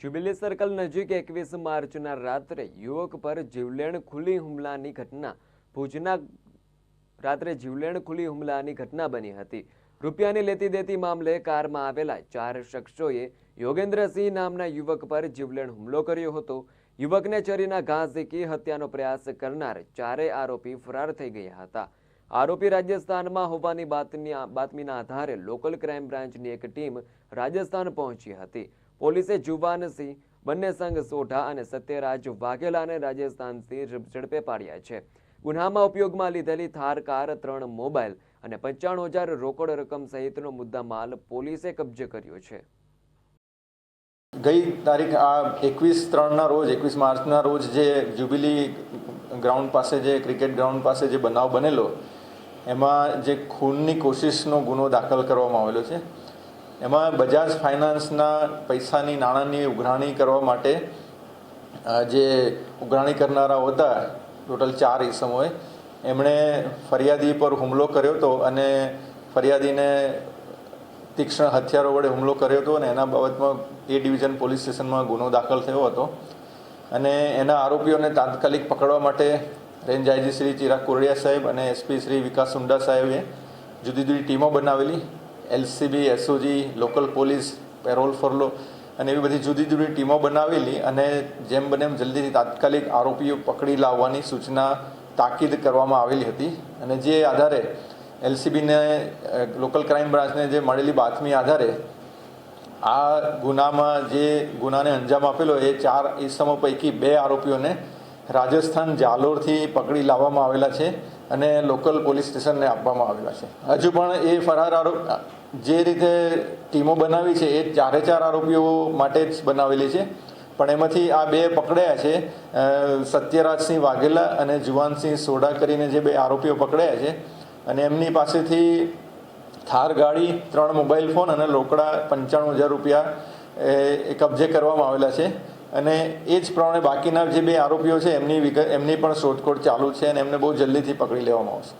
Jubilee circle નજીક એકવીસ માર્ચના રાત્રે યુવક પર જીવલેણ ખુલ્લી હુમલાની ઘટના. ભુજના રાત્રે જીવલેણ ખુલ્લી હુમલાની ઘટના બની હતી. રૂપિયાની લેતી દેતી મામલે કારમાં આવેલા ચાર શખ્સોએ યોગેન્દ્રસિંહ નામના યુવક પર જીવલેણ હુમલો કર્યો હતો. યુવકને ચરીના ઘા ઝીકી હત્યાનો પ્રયાસ કરનાર ચારેય આરોપી ફરાર થઈ ગયા હતા. આરોપી રાજસ્થાનમાં હોવાની બાતમીના આધારે લોકલ ક્રાઇમ બ્રાન્ચની એક ટીમ રાજસ્થાન પહોંચી હતી. પોલીસે જુવાનસિંહ બંને સંઘ સોઢા અને સત્યરાજ વાઘેલાને રાજસ્થાનથી ઝડપે પાડ્યા છે. ગુન્હામાં ઉપયોગમાં લીધેલી થાર, કાર, ત્રણ મોબાઈલ અને પંચાણું હજાર રોકડ રકમ સહિતનો મુદ્દામાલ પોલીસે કબજે કર્યો છે. ગઈ તારીખ આ એકવીસ ત્રણના રોજ, એકવીસ માર્ચના રોજ જે જ્યુબિલી ગ્રાઉન્ડ પાસે જે, ક્રિકેટ ગ્રાઉન્ડ પાસે જે બનાવ બનેલો, એમાં જે ખૂનની કોશિશનો ગુનો દાખલ કરવામાં આવેલો છે. એમાં બજાજ ફાઇનાન્સના પૈસાની નાણાંની ઉઘરાણી કરવા માટે જે ઉઘરાણી કરનારાઓ હતા, ટોટલ ચાર ઈસમોએ એમણે ફરિયાદી પર હુમલો કર્યો હતો અને ફરિયાદીને તીક્ષ્ણ હથિયારો વડે હુમલો કર્યો હતો અને એના બાબતમાં એ ડિવિઝન પોલીસ સ્ટેશનમાં ગુનો દાખલ થયો હતો. અને એના આરોપીઓને તાત્કાલિક પકડવા માટે રેન્જ આઈજી શ્રી ચિરાગ કોરડિયા સાહેબ અને એસપી શ્રી વિકાસ સુંડા સાહેબે જુદી જુદી ટીમો બનાવેલી. LCB, SOG, local police, parole furlough અને એવી બધી જુદી જુદી ટીમો બનાવેલી અને જેમ બને એમ જલ્દીથી તાત્કાલિક આરોપીઓ પકડી લાવવાની સૂચના તાકીદ કરવામાં આવેલી હતી. અને જે આધારે એલસીબીને લોકલ ક્રાઇમ બ્રાન્ચને જે મળેલી બાતમી આધારે આ ગુનામાં જે ગુનાને અંજામ આપેલો એ ચાર ઇસમો પૈકી બે આરોપીઓને રાજસ્થાન જાલોરથી પકડી લાવવામાં આવેલા છે અને લોકલ પોલીસ સ્ટેશનને આપવામાં આવેલા છે. હજુ પણ એ ફરાર આરોપ જે રીતે ટીમો બનાવી છે, એ ચારે ચાર આરોપીઓ માટે જ બનાવેલી છે. પણ એમાંથી આ બે પકડાયા છે. સત્યરાજસિંહ વાઘેલા અને જુવાનસિંહ સોડા કરીને જે બે આરોપીઓ પકડાયા છે. અને એમની પાસેથી થાર ગાડી, ત્રણ મોબાઈલ ફોન અને લોકડા પંચાણું હજાર રૂપિયા એ કબજે કરવામાં આવેલા છે. અને એ જ પ્રમાણે બાકીના જે બે આરોપીઓ છે, એમની વિગત એમની પણ શોધખોળ ચાલુ છે અને એમને બહુ જલ્દીથી પકડી લેવામાં આવશે.